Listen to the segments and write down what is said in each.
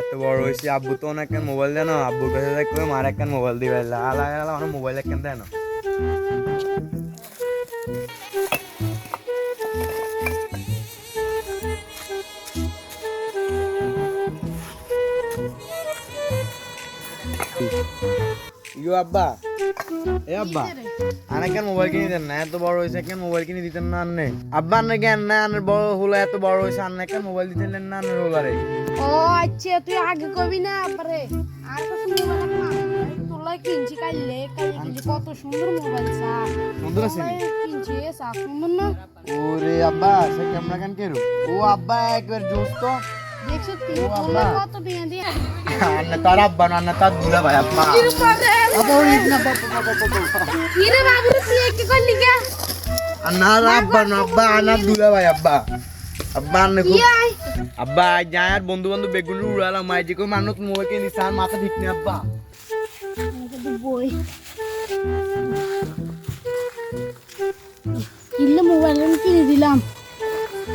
এত বড় হয়েছি আব্বু তো অনেক মোবাইল দেয় না আব্বুর কাছে দেখবে মার একখান মোবাইল দিবে আলা আলা আমার মোবাইল একখান দেয় না ইয়ো আব্বা এ আব্বা আনে কেন মোবাইল কিনে দেন না? এত বড় হয়েছে কেন মোবাইল কিনে দিতেন না আন্নে? আব্বা আন্নে কেন না? আন্নের বড় হলো এত বড় হয়েছে আন্নে কেন মোবাইল দিতেন না আন্নের হোলারে? ও আচ্ছা তুই আগে কবি না পরে আর কত মোবাইল তোলা কিনছি কাইলে কাইলে কত সুন্দর মোবাইল সা সুন্দর আছে কিনছি সা সুন্দর না? ওরে আব্বা সে ক্যামেরা কেন কেরু? ও আব্বা একবার জোস তো। দেখছ তুই। কত দিয়ে দিয়ে না তার দুলা ভাই আব্বা। না কে না কি যায় আর বন্ধু বান্ধব বেগুন উড়ালাম মাই যে কই মানুষ মোবাইল কিনে দিছে আর মাথা ঠিক নেই আব্বা। কিনলে মোবাইল আমি কিনে দিলাম।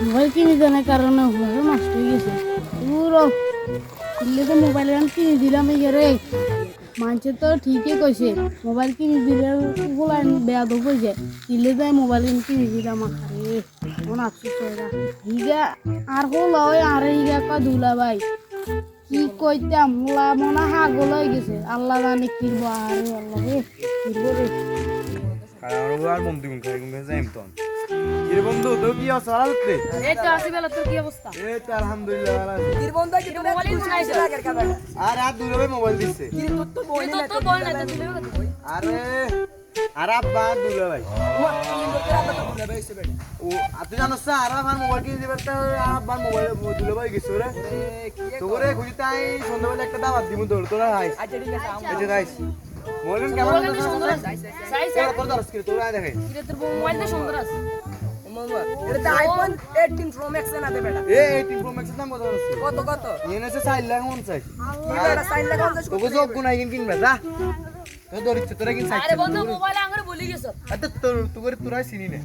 মোবাইল কিনে দেওয়ার কারণে নষ্ট হয়ে গেছে। পুরো কিনলে তো মোবাইল আমি কিনে দিলাম, এই রে। মানুষে তো ঠিকই কইছে মোবাইল কিনে দিলে ওগুলো বেয়া তো কইছে তো আমি মোবাইল কিনে দিলাম আরে মন আফসোস হয় না হিগা আর হলো ওই আর হিগা কা দুলা ভাই। কি কইতাম মোলা মনে হাগল হয়ে গেছে। আল্লাহ জানে কিরবো আরে আল্লাহ রে কিরবো রে। আর বন্ধু খাই গুন যাইম তো। বন্ধু তো কি আছে আর হচ্ছে এই তো আসি বেলা তোর কি অবস্থা? এই তো আলহামদুলিল্লাহ ভালো আছি। মোবাইল শুনাইছে আর আর দুলা ভাই মোবাইল দিছে তো তো বল না তো দিলে আরে আর আব্বা আর দুলা ভাই। ও আর তুই জানোস আর আমার মোবাইল কিনে আর আব্বার মোবাইল দুলা ভাই গেছে রে তো করে। খুঁজি তাই সন্ধ্যাবেলা একটা দাওয়াত দিব তোর তোরা হাইস আচ্ছা গাইস মোবাইল কেমন সুন্দর আছে। সাইজ তোরা তোর দরস করে তোরা দেখে কিরে তোর মোবাইল তো সুন্দর আছে। আইফোন এইটিন প্রো ম্যাক্স না দে বেটা এ এই তিন প্রো ম্যাক্সের দাম কত আছে? কত কত? এনেছে চার লাখ পঞ্চাশ। কি বেটা সাইন লাগা পঞ্চাশ তোকে যোগ গুনাই কিন কিনবে যা। তোর দরিদ্র তোরা কিন আরে বন্ধু মোবাইল আঙ্গুরে বলি গেছ। আচ্ছা তোর তোর তোরাই চিনি না।